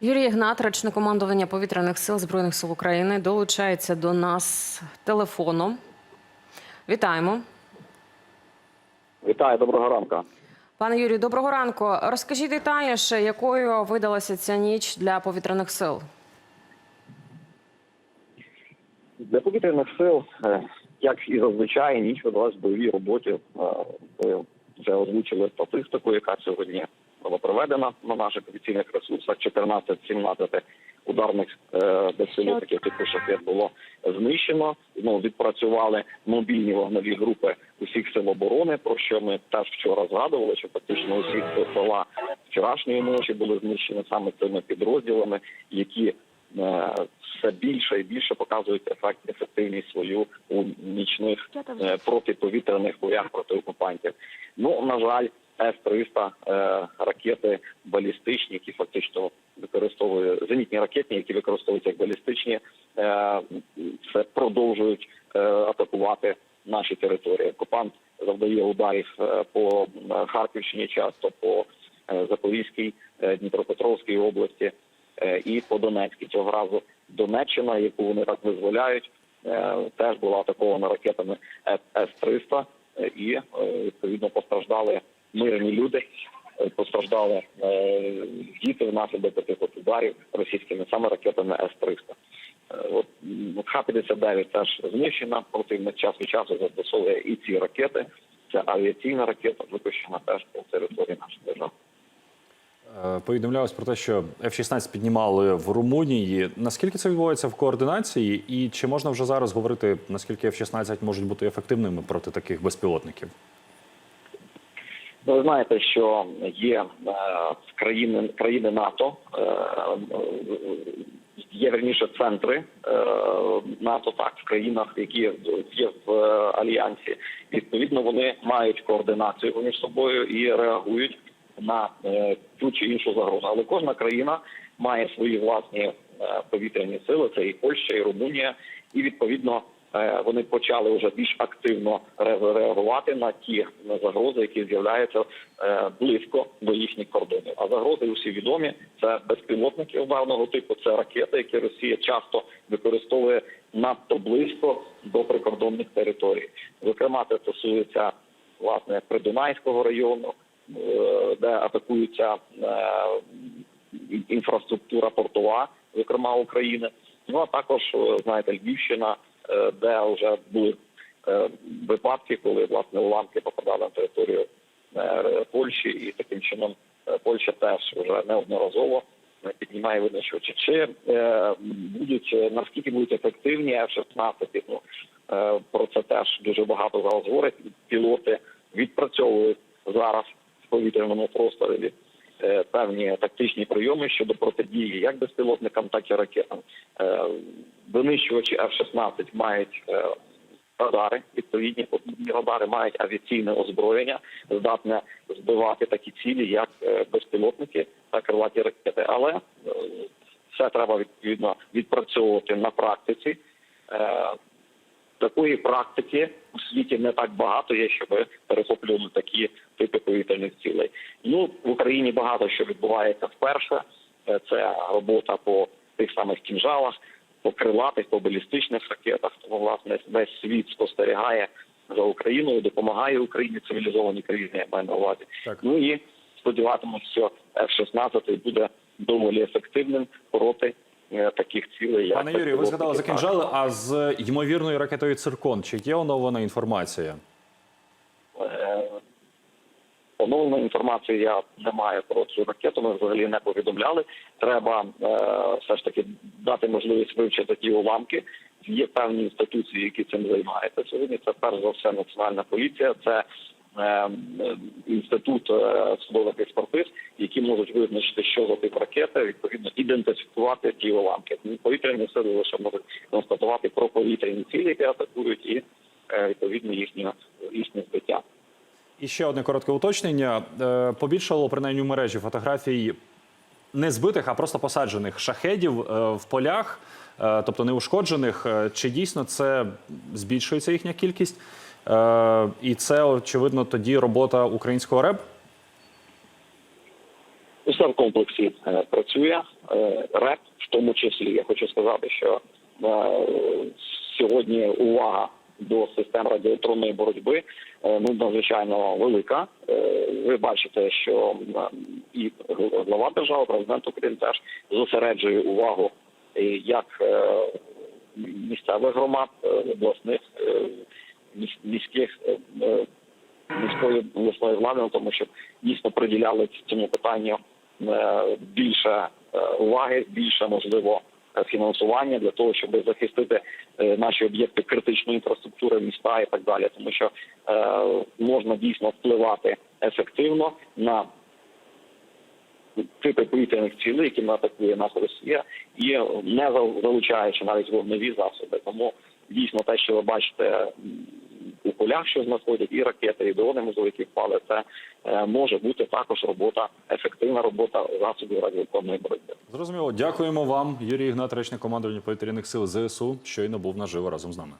Юрій Ігнат, речник командування повітряних сил збройних сил України, долучається до нас телефоном. Вітаємо. Вітаю, доброго ранку. Пане Юрію, доброго ранку. Розкажіть детальніше, якою видалася ця ніч для повітряних сил? Для повітряних сил, е, як і зазвичай, ніч видалась в бойовій роботі. Е, вже озвучили статистику, яка сьогодні була проведена на наших офіційних ресурсах. 14-17 ударних безпілотників типу шахет було знищено. Ну, відпрацювали мобільні вогнові групи усіх сил оборони, про що ми теж вчора згадували, що фактично усі села вчорашньої ночі були знищені саме цими підрозділами, які е, все більше і більше показують ефект ефективність свою у нічних е, протиповітряних боях проти окупантів. Ну на жаль, С-300 е, ракети балістичні, які фактично використовує зенітні ракетні, які використовуються як балістичні, е, це продовжують е, атакувати наші території. Окупант завдає ударів по Харківщині, часто по Запорізькій, Дніпропетровській області і по Донецькій. Цього разу Донеччина, яку вони так визволяють, теж була атакована ракетами С-300 е, і відповідно постраждали мирні люди. е, Постраждали е, діти внаслідок таких от ударів російськими саме ракетами С-300. Е, От Х-59 теж знищена, противник час від часу застосовує і ці ракети. Це авіаційна ракета, випущена теж по території нашої держави. Повідомлялось про те, що F-16 піднімали в Румунії. Наскільки це відбувається в координації, і чи можна вже зараз говорити, наскільки F-16 можуть бути ефективними проти таких безпілотників? Ну, Ви знаєте, що є е, країни країни НАТО, е, е, є верніше центри НАТО, так в країнах, які є в альянсі. Відповідно, вони мають координацію між собою і реагують на ту чи іншу загрозу. Але кожна країна має свої власні повітряні сили. Це і Польща, і Румунія, і відповідно. Е, Вони почали вже більш активно реагувати на ті загрози, які з'являються е, близько до їхніх кордонів. А загрози усі відомі: це безпілотники ударного типу, це ракети, які Росія часто використовує надто близько до прикордонних територій. Зокрема, це стосується власне Придунайського району, е, де атакується інфраструктура портова, зокрема України. Ну а також знаєте, Львівщина, де вже були е, випадки, коли власне уламки попадали на територію е, Польщі, і таким чином е, Польща теж вже неодноразово е, піднімає винищувачі. Чи е, будуть е, наскільки будуть ефективні F-16, ну е, про це теж дуже багато зараз говорять. Пілоти відпрацьовують зараз в повітряному просторі е, певні тактичні прийоми щодо протидії як безпілотникам, так і ракетам. Е, Винищувачі F-16 мають е, радари, відповідні радари мають авіаційне озброєння, здатне збивати такі цілі, як е, безпілотники та крилаті ракети. Але е, все треба відповідно відпрацьовувати на практиці. Такої практики у світі не так багато є, щоб перехоплювати такі типи повітряних цілей. Ну в Україні багато що відбувається вперше. Е, Це робота по тих самих кінжалах, по крилатих, по балістичних ракетах. Тому власне весь світ спостерігає за Україною, допомагає Україні цивілізованій країні. Я маю на увазі. Так. Ну і сподіватимусь, що F-16 буде доволі ефективним проти таких цілей. як Пане Юрію, ви згадали за кінжали, а з ймовірною ракетою Циркон чи є оновлена інформація? Е, Оновленої інформації я не маю про цю ракету. Ми взагалі не повідомляли. Треба е, все ж таки дати можливість вивчити ті уламки. Є певні інституції, які цим займаються. Сьогодні це перш за все національна поліція, це е, е, інститут е, судових експертиз, які можуть визначити, що за тип ракети, відповідно ідентифікувати ті уламки. Повітряні сили лише можуть констатувати про повітряні цілі, які атакують, і е, відповідно їхнє їхнє збиття. І ще одне коротке уточнення. Е, Побільшало принаймні в мережі фотографій не збитих, а просто посаджених шахедів е, в полях, е, тобто неушкоджених. Е, Чи дійсно це збільшується їхня кількість? Е, І це очевидно тоді робота українського РЕБ? все в комплексі е, працює. Е, РЕП в тому числі. Я хочу сказати, що сьогодні увага до систем радіоелектронної боротьби ну надзвичайно велика. Ви бачите, що і глава держави, президент України теж зосереджує увагу як місцевих громад, обласних міських е, е, міської обласної влади, тому що дійсно приділяли цьому питанню е, більше уваги, більше можливо фінансування для того, щоб захистити наші об'єкти критичної інфраструктури, міста і так далі, тому що можна дійсно впливати ефективно на типи повітряних цілей, якими атакує нас Росія, і не залучаючи навіть вогневі засоби. Тому дійсно те, що ви бачите полях, що знаходять і ракети, і дрони можливо, які впали, це е, може бути також робота, ефективна робота засобів радіоелектронної боротьби. Зрозуміло. Дякуємо вам, Юрій Ігнат, речник командування повітряних сил ЗСУ, щойно був наживо разом з нами.